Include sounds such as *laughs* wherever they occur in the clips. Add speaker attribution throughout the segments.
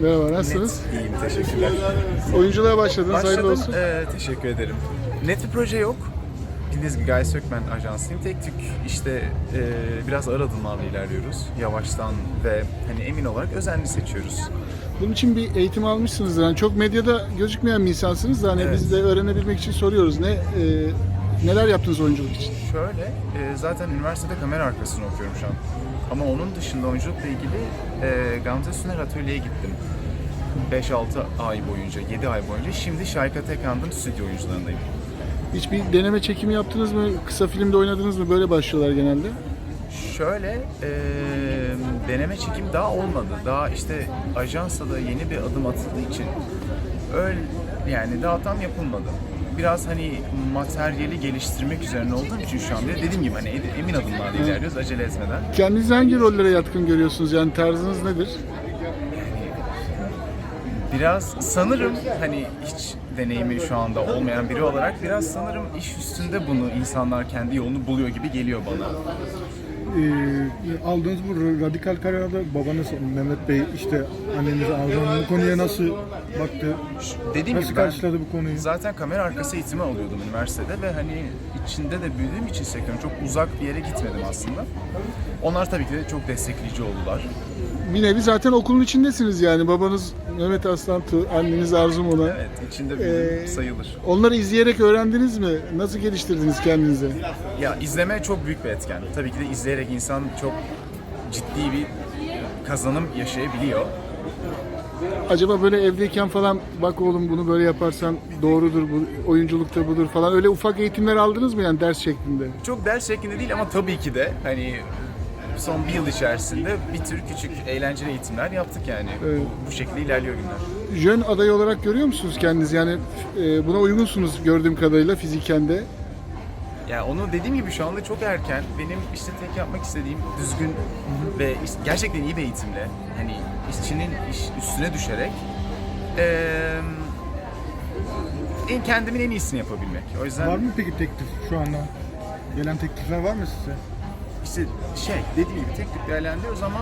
Speaker 1: Merhaba, nasılsınız?
Speaker 2: Net, iyiyim, teşekkürler.
Speaker 1: Oyunculuğa başladınız, hayırlı
Speaker 2: Başladım,
Speaker 1: olsun.
Speaker 2: ee, teşekkür ederim. Net bir proje yok. Bildiğiniz gibi Guy Sökmen ajansıyım. Tek tük işte ee, biraz ağır adımlarla ilerliyoruz. Yavaştan ve hani emin olarak özenli seçiyoruz.
Speaker 1: Bunun için bir eğitim almışsınızdır. Yani çok medyada gözükmeyen bir insansınız da hani
Speaker 2: Evet.
Speaker 1: biz de öğrenebilmek için soruyoruz. Ne e, neler yaptınız oyunculuk için?
Speaker 2: Şöyle, ee, zaten üniversitede kamera arkasını okuyorum şu an. Ama onun dışında oyunculukla ilgili ee, Gamze Süner Atölye'ye gittim. 5-6 ay boyunca, 7 ay boyunca. Şimdi Şayka Tekand'ın stüdyo oyuncularındayım.
Speaker 1: Hiçbir deneme çekimi yaptınız mı? Kısa filmde oynadınız mı? Böyle başlıyorlar genelde.
Speaker 2: Şöyle eee, deneme çekim daha olmadı. Daha işte ajansa da yeni bir adım atıldığı için öyle yani daha tam yapılmadı. Biraz hani materyali geliştirmek üzerine olduğum için şu anda dediğim gibi hani emin adımlarla ilerliyoruz acele etmeden.
Speaker 1: Kendinizi hangi rollere yatkın görüyorsunuz? Yani tarzınız nedir?
Speaker 2: Biraz sanırım hani hiç deneyimi şu anda olmayan biri olarak biraz sanırım iş üstünde bunu insanlar kendi yolunu buluyor gibi geliyor bana.
Speaker 3: Ee, aldığınız bu radikal kararda babanız Mehmet Bey işte anneniz Arzu'nun bu konuya nasıl baktı?
Speaker 2: Dediğim
Speaker 3: Nasıl
Speaker 2: gibi
Speaker 3: karşıladı bu konuyu?
Speaker 2: Zaten kamera arkası eğitimi alıyordum üniversitede ve hani içinde de büyüdüğüm için sektörün çok uzak bir yere gitmedim aslında. Onlar tabii ki de çok destekleyici oldular.
Speaker 1: Bir nevi zaten okulun içindesiniz yani. Babanız Mehmet Aslantu, anneniz Arzu Mona.
Speaker 2: Evet, içinde büyüdüm
Speaker 1: Ee,
Speaker 2: sayılır.
Speaker 1: Onları izleyerek öğrendiniz mi? Nasıl geliştirdiniz kendinizi?
Speaker 2: Ya izleme çok büyük bir etken. Tabii ki de izleyerek insan çok ciddi bir kazanım yaşayabiliyor.
Speaker 1: Acaba böyle evdeyken falan bak oğlum bunu böyle yaparsan doğrudur bu oyunculukta budur falan öyle ufak eğitimler aldınız mı yani ders şeklinde?
Speaker 2: Çok ders şeklinde değil ama tabii ki de hani son bir yıl içerisinde bir tür küçük eğlenceli eğitimler yaptık yani.
Speaker 1: Evet.
Speaker 2: Bu, bu şekilde ilerliyor günler.
Speaker 1: Jön adayı olarak görüyor musunuz kendinizi? Yani e, buna uygunsunuz gördüğüm kadarıyla fiziken de.
Speaker 2: Ya onu dediğim gibi şu anda çok erken. Benim işte tek yapmak istediğim düzgün ve gerçekten iyi bir eğitimle hani işçinin iş üstüne düşerek eee en kendimin en iyisini yapabilmek. O yüzden
Speaker 3: Var mı peki teklif şu anda? Gelen teklifler var mı size?
Speaker 2: İşte şey dediğim gibi tek tük değerlendiriyoruz ama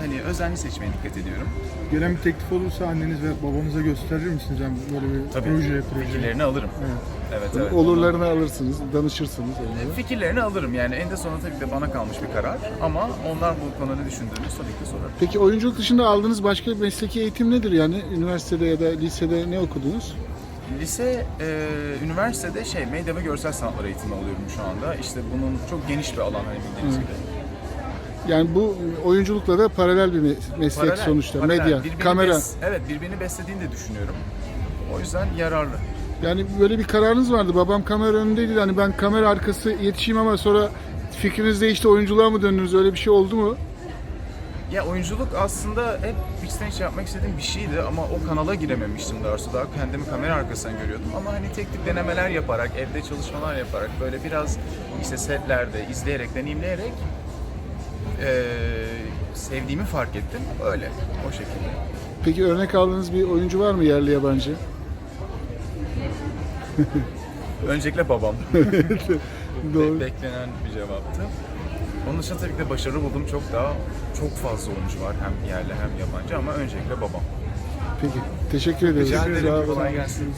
Speaker 2: hani özenli seçmeye dikkat ediyorum.
Speaker 3: Gelen bir teklif olursa anneniz ve babanıza gösterir misiniz? Yani böyle bir
Speaker 2: Tabii
Speaker 3: proje, proje.
Speaker 2: fikirlerini alırım.
Speaker 3: Evet.
Speaker 2: Evet evet.
Speaker 1: Olurlarını alırsınız, danışırsınız. onlara.
Speaker 2: Fikirlerini alırım yani en de sonunda tabii de bana kalmış bir karar ama onlar bu konuda ne düşündüğünü tabii ki sorarım.
Speaker 1: Peki oyunculuk dışında aldığınız başka bir mesleki eğitim nedir yani? Üniversitede ya da lisede ne okudunuz?
Speaker 2: Lise, e, üniversitede şey medya ve görsel sanatlar eğitimi alıyorum şu anda. İşte bunun çok geniş bir alan hani bildiğiniz gibi.
Speaker 1: Yani bu oyunculukla da paralel bir me- meslek
Speaker 2: Paralel,
Speaker 1: sonuçta.
Speaker 2: paralel.
Speaker 1: Medya,
Speaker 2: Birbirini
Speaker 1: kamera.
Speaker 2: bes- evet birbirini beslediğini de düşünüyorum. O yüzden yararlı.
Speaker 1: Yani böyle bir kararınız vardı. Babam kamera önündeydi. Hani ben kamera arkası yetişeyim ama sonra fikriniz değişti oyunculuğa mı döndünüz? Öyle bir şey oldu mu?
Speaker 2: Ya oyunculuk aslında hep içten içe yapmak istediğim bir şeydi ama o kanala girememiştim doğrusu. Daha kendimi kamera arkasından görüyordum ama hani tek tük denemeler yaparak, evde çalışmalar yaparak böyle biraz işte setlerde izleyerek, deneyimleyerek eee, sevdiğimi fark ettim. Öyle, o şekilde.
Speaker 1: Peki örnek aldığınız bir oyuncu var mı yerli yabancı?
Speaker 2: Öncelikle babam. *laughs*
Speaker 1: Doğru.
Speaker 2: Be- beklenen bir cevaptı. Onun dışında tabii ki de başarılı bulduğum çok daha çok fazla oyuncu var hem yerli hem yabancı ama öncelikle babam.
Speaker 1: Peki. Teşekkür ederiz.
Speaker 2: Rica ederim. Kolay gelsin.